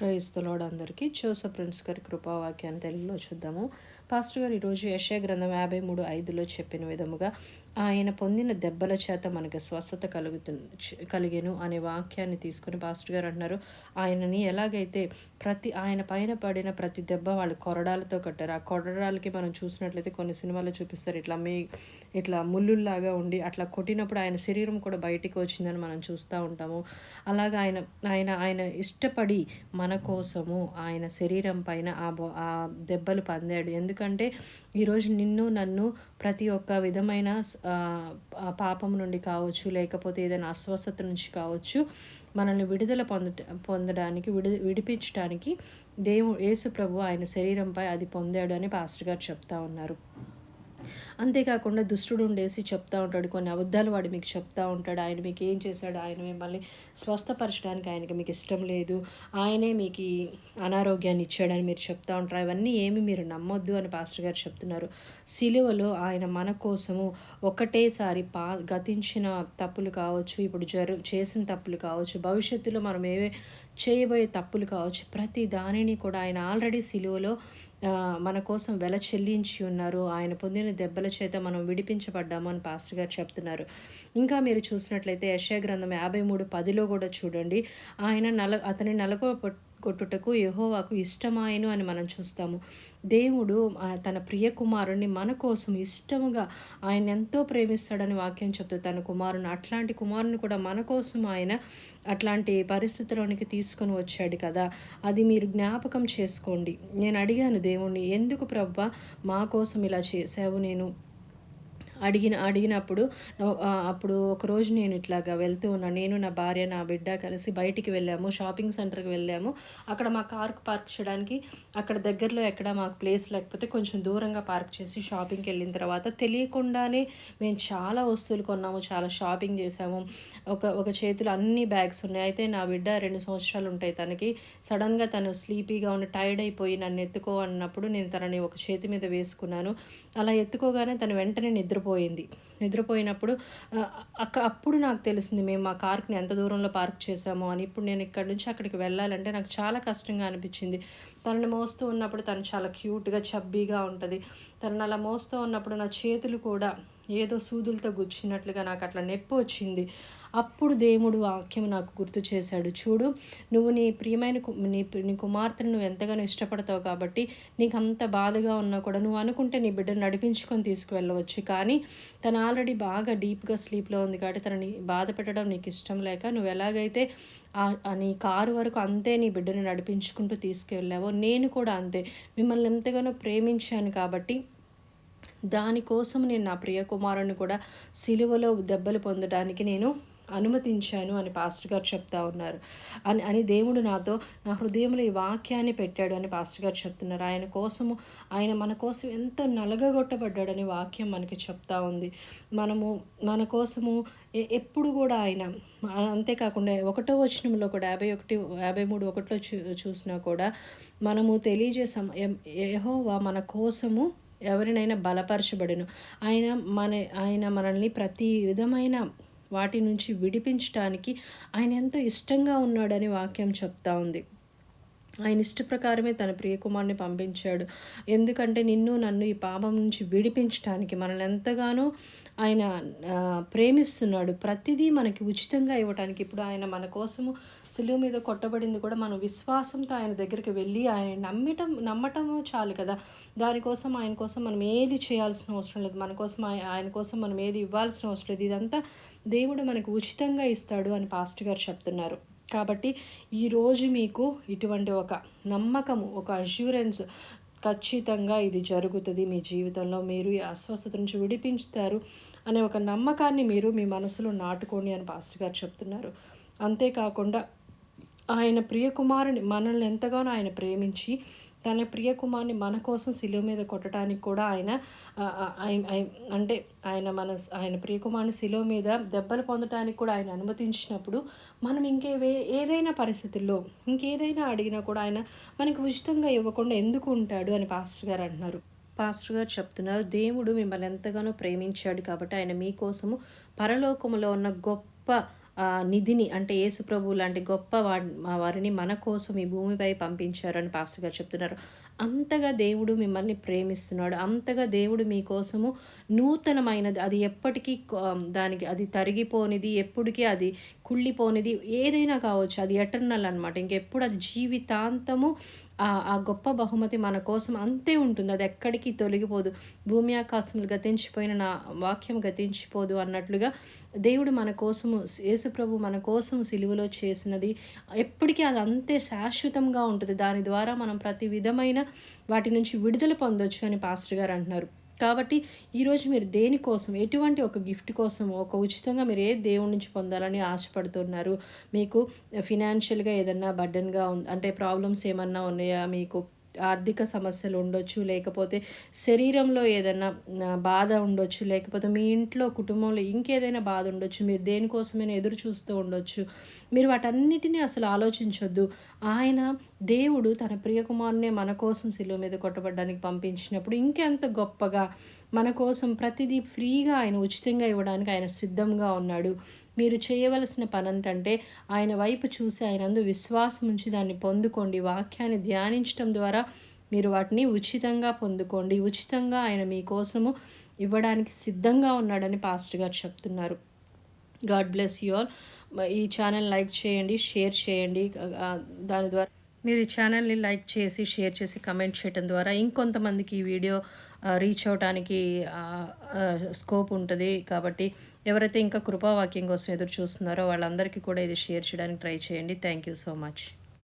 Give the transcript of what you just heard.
ప్రయిస్తులోడు అందరికీ. Joseph prince గారి కృపావాక్యాన్ని తెలుగులో చూద్దాము. పాస్టర్ గారు ఈరోజు యశయ గ్రంథం యాభై మూడు ఐదులో చెప్పిన విధముగా ఆయన పొందిన దెబ్బల చేత మనకి స్వస్థత కలుగుతు కలిగేను అనే వాక్యాన్ని తీసుకుని పాస్టర్ గారు అంటున్నారు. ఆయనని ఎలాగైతే ప్రతి ఆయన పైన పడిన ప్రతి దెబ్బ వాళ్ళు కొరడాలతో కట్టారు. ఆ కొరడాలకి మనం చూసినట్లయితే కొన్ని సినిమాలు చూపిస్తారు. ఇట్లా మీ ఇట్లా ముళ్ళుల్లాగా ఉండి అట్లా కొట్టినప్పుడు ఆయన శరీరం కూడా బయటికి వచ్చిందని మనం చూస్తూ ఉంటాము. అలాగా ఆయన ఆయన ఆయన ఇష్టపడి మన కోసము ఆయన శరీరం పైన ఆ ఆ దెబ్బలు పొందాడు. ఎందుకంటే ఈరోజు నిన్ను నన్ను ప్రతి ఒక్క విధమైన పాపం నుండి కావచ్చు లేకపోతే ఏదైనా అస్వస్థత నుంచి కావచ్చు మనల్ని విడుదల పొంద పొందడానికి విడి విడిపించడానికి దేవు యేసు ప్రభు ఆయన శరీరంపై అది పొందాడు అని పాస్టర్ గారు చెప్తా ఉన్నారు. అంతేకాకుండా దుష్టుడు ఉండేసి చెప్తా ఉంటాడు కొన్ని అబద్ధాలు వాడు మీకు చెప్తా ఉంటాడు ఆయన మీకు ఏం చేశాడు ఆయన మిమ్మల్ని స్వస్థపరచడానికి ఆయనకి మీకు ఇష్టం లేదు ఆయనే మీకు అనారోగ్యాన్ని ఇచ్చాడని మీరు చెప్తా ఉంటారు. అవన్నీ ఏమి మీరు నమ్మొద్దు అని పాస్టర్ గారు చెప్తున్నారు. సిలువలో ఆయన మన కోసము ఒకటేసారి పా గతించిన తప్పులు కావచ్చు ఇప్పుడు జరు చేసిన తప్పులు కావచ్చు భవిష్యత్తులో మనం ఏవే చేయబోయే తప్పులు కావచ్చు. ప్రతి దానిని కూడా ఆయన ఆల్రెడీ సిలువలో మన కోసం వెల చెల్లించి ఉన్నారు. ఆయన పొందిన దెబ్బల చేత మనం విడిపించబడ్డాము అని పాస్టర్ గారు చెప్తున్నారు. ఇంకా మీరు చూసినట్లయితే యశయ గ్రంథం యాభై మూడు పదిలో కూడా చూడండి. ఆయన నల అతని నలగో కొట్టుటకు యహోవాకు ఇష్టమాయను అని మనం చూస్తాము. దేవుడు తన ప్రియ కుమారుణ్ణి మన కోసం ఇష్టముగా ఆయన ఎంతో ప్రేమిస్తాడని వాక్యం చెప్తూ తన కుమారుని అట్లాంటి కుమారుని కూడా మన కోసం ఆయన అట్లాంటి పరిస్థితిలోనికి తీసుకొని వచ్చాడు కదా. అది మీరు జ్ఞాపకం చేసుకోండి. నేను అడిగాను దేవుణ్ణి ఎందుకు ప్రభ మా కోసం ఇలా చేసావు నేను అడిగిన అడిగినప్పుడు అప్పుడు ఒకరోజు నేను ఇట్లాగా వెళ్తూ ఉన్నా. నేను నా భార్య నా బిడ్డ కలిసి బయటికి వెళ్ళాము షాపింగ్ సెంటర్కి వెళ్ళాము. అక్కడ మా కార్కి పార్క్ చేయడానికి అక్కడ దగ్గరలో ఎక్కడ మాకు ప్లేస్ లేకపోతే కొంచెం దూరంగా పార్క్ చేసి షాపింగ్కి వెళ్ళిన తర్వాత తెలియకుండానే మేము చాలా వస్తువులు కొన్నాము చాలా షాపింగ్ చేసాము. ఒక ఒక చేతిలో అన్ని బ్యాగ్స్ ఉన్నాయి. అయితే నా బిడ్డ రెండు సంవత్సరాలు ఉంటాయి తనకి. సడన్గా తను స్లీపీగా ఉండి టైర్డ్ అయిపోయి నన్ను ఎత్తుకో అన్నప్పుడు నేను తనని ఒక చేతి మీద వేసుకున్నాను. అలా ఎత్తుకోగానే తను వెంటనే నిద్ర నిద్రపోయింది. నిద్రపోయినప్పుడు అక్క అప్పుడు నాకు తెలిసింది మేము మా కార్ని ఎంత దూరంలో పార్క్ చేసామో అని. ఇప్పుడు నేను ఇక్కడి నుంచి అక్కడికి వెళ్ళాలంటే నాకు చాలా కష్టంగా అనిపించింది. తనని మోస్తూ ఉన్నప్పుడు తను చాలా క్యూట్గా చబ్బీగా ఉంటుంది. తను అలా మోస్తూ ఉన్నప్పుడు నా చేతులు కూడా ఏదో సూదులతో గుచ్చినట్లుగా నాకు అట్లా నొప్పి వచ్చింది. అప్పుడు దేవుడు వాక్యం నాకు గుర్తు చేశాడు. చూడు నువ్వు నీ ప్రియమైన నీ నీ కుమార్తెను నువ్వు ఎంతగానో ఇష్టపడతావు కాబట్టి నీకు అంత బాధగా ఉన్నా కూడా నువ్వు అనుకుంటే నీ బిడ్డను నడిపించుకొని తీసుకువెళ్ళవచ్చు. కానీ తను ఆల్రెడీ బాగా డీప్గా స్లీప్లో ఉంది కాబట్టి తనని బాధ పెట్టడం నీకు ఇష్టం లేక నువ్వు ఎలాగైతే నీ కారు వరకు అంతే నీ బిడ్డను నడిపించుకుంటూ తీసుకువెళ్ళావో నేను కూడా అంతే. మిమ్మల్ని ఎంతగానో ప్రేమించాను కాబట్టి దానికోసం నేను నా ప్రియ కుమారుని కూడా సిలువలో దెబ్బలు పొందడానికి నేను అనుమతించాను అని పాస్టర్ గారు చెప్తా ఉన్నారు. అని అని దేవుడు నాతో నా హృదయంలో ఈ వాక్యాన్ని పెట్టాడు అని పాస్టర్ గారు చెప్తున్నారు. ఆయన కోసము ఆయన మన కోసం ఎంతో నలగగొట్టబడ్డాడని వాక్యం మనకి చెప్తా ఉంది. మనము మన కోసము ఎప్పుడు కూడా ఆయన అంతేకాకుండా ఒకటో వచనంలో కూడా యాభై ఒకటి యాభై మూడు ఒకటిలో చూ చూసినా కూడా మనము తెలియజేసాం. యహోవా మన కోసము ఎవరినైనా బలపరచబడిను. ఆయన మన ఆయన మనల్ని ప్రతి విధమైన వాటి నుంచి విడిపించడానికి ఆయన ఎంతో ఇష్టంగా ఉన్నాడని వాక్యం చెప్తా ఉంది. ఆయన ఇష్ట ప్రకారమే తన ప్రియకుమార్ని పంపించాడు. ఎందుకంటే నిన్ను నన్ను ఈ పాపం నుంచి విడిపించడానికి మనల్ని ఎంతగానో ఆయన ప్రేమిస్తున్నాడు. ప్రతిదీ మనకి ఉచితంగా ఇవ్వడానికి ఇప్పుడు ఆయన మన కోసము సులువు మీద కొట్టబడింది కూడా మనం విశ్వాసంతో ఆయన దగ్గరికి వెళ్ళి ఆయన నమ్మటం నమ్మటము చాలు కదా. దానికోసం ఆయన కోసం మనం ఏది చేయాల్సిన అవసరం లేదు. మన కోసం ఆయన కోసం మనం ఏది ఇవ్వాల్సిన అవసరం లేదు. ఇదంతా దేవుడు మనకు ఉచితంగా ఇస్తాడు అని పాస్ట్ గారు చెప్తున్నారు. కాబట్టి ఈరోజు మీకు ఇటువంటి ఒక నమ్మకము ఒక అష్యూరెన్స్ ఖచ్చితంగా ఇది జరుగుతుంది మీ జీవితంలో. మీరు ఈ అస్వస్థత నుంచి విడిపించుతారు అనే ఒక నమ్మకాన్ని మీరు మీ మనసులో నాటుకోండి అని పాస్టర్ గారు చెప్తున్నారు. అంతేకాకుండా ఆయన ప్రియకుమారుని మనల్ని ఎంతగానో ఆయన ప్రేమించి తన ప్రియ కుమార్ని మన కోసం శిలువ మీద కొట్టడానికి కూడా ఆయన అంటే ఆయన మన ఆయన ప్రియకుమార్ని శిలువ మీద దెబ్బలు పొందడానికి కూడా ఆయన అనుమతించినప్పుడు మనం ఇంకేవే ఏదైనా పరిస్థితుల్లో ఇంకేదైనా అడిగినా కూడా ఆయన మనకి ఉచితంగా ఇవ్వకుండా ఎందుకు ఉంటాడు అని పాస్టర్ గారు అంటున్నారు. పాస్టర్ గారు చెప్తున్నారు దేవుడు మిమ్మల్ని ఎంతగానో ప్రేమించాడు కాబట్టి ఆయన మీకోసము పరలోకములో ఉన్న గొప్ప నిధిని అంటే యేసుప్రభు లాంటి గొప్ప వారిని మన కోసం ఈ భూమిపై పంపించారని పాస్టర్ గారు చెప్తున్నారు. అంతగా దేవుడు మిమ్మల్ని ప్రేమిస్తున్నాడు. అంతగా దేవుడు మీకోసము నూతనమైనది. అది ఎప్పటికీ దానికి అది తరిగిపోనిది. ఎప్పటికీ అది కుళ్ళిపోనిది ఏదైనా కావచ్చు అది ఎటర్నల్ అనమాట ఇంకెప్పుడు అది జీవితాంతము ఆ గొప్ప బహుమతి మన కోసం అంతే ఉంటుంది. అది ఎక్కడికి తొలగిపోదు. భూమి ఆకాశములు గతించిపోయిన నా వాక్యం గతించిపోదు అన్నట్లుగా దేవుడు మన కోసము యేసుప్రభు మన కోసం సిలువలో చేసినది ఎప్పటికీ అది అంతే శాశ్వతంగా ఉంటుంది. దాని ద్వారా మనం ప్రతి విధమైన వాటి నుంచి విడుదల పొందొచ్చు అని పాస్టర్ గారు అంటున్నారు. కాబట్టి ఈరోజు మీరు దేనికోసం ఎటువంటి ఒక గిఫ్ట్ కోసం ఒక ఉచితంగా మీరు ఏ దేవుడి నుంచి పొందాలని ఆశపడుతున్నారు? మీకు ఫినాన్షియల్గా ఏదన్నా బర్డన్గా అంటే ప్రాబ్లమ్స్ ఏమన్నా ఉన్నాయా? మీకు ఆర్థిక సమస్యలు ఉండొచ్చు లేకపోతే శరీరంలో ఏదైనా బాధ ఉండొచ్చు లేకపోతే మీ ఇంట్లో కుటుంబంలో ఇంకేదైనా బాధ ఉండొచ్చు మీరు దేనికోసమైనా ఎదురు చూస్తూ ఉండొచ్చు. మీరు వాటన్నిటినీ అసలు ఆలోచించొద్దు. ఆయన దేవుడు తన ప్రియకుమారునే మన కోసం శిలువ మీద కొట్టబడ్డానికి పంపించినప్పుడు ఇంకెంత గొప్పగా మన కోసం ప్రతిదీ ఫ్రీగా ఆయన ఉచితంగా ఇవ్వడానికి ఆయన సిద్ధంగా ఉన్నాడు. మీరు చేయవలసిన పని ఏంటంటే ఆయన వైపు చూసి ఆయన అందు విశ్వాసం ఉంచి దాన్ని పొందుకోండి. వాక్యాన్ని ధ్యానించడం ద్వారా మీరు వాటిని ఉచితంగా పొందుకోండి. ఉచితంగా ఆయన మీకోసము ఇవ్వడానికి సిద్ధంగా ఉన్నాడని పాస్టర్ గారు చెప్తున్నారు. God bless you all. ఈ ఛానల్ లైక్ చేయండి షేర్ చేయండి. దాని ద్వారా మీరు ఈ ఛానల్ని లైక్ చేసి షేర్ చేసి కమెంట్ చేయడం ద్వారా ఇంకొంతమందికి ఈ వీడియో రీచ్ అవడానికి స్కోప్ ఉంటుంది. కాబట్టి ఎవరైతే ఇంకా కృపావాక్యం కోసం ఎదురు చూస్తున్నారో వాళ్ళందరికీ కూడా ఇది షేర్ చేయడానికి ట్రై చేయండి. Thank you so much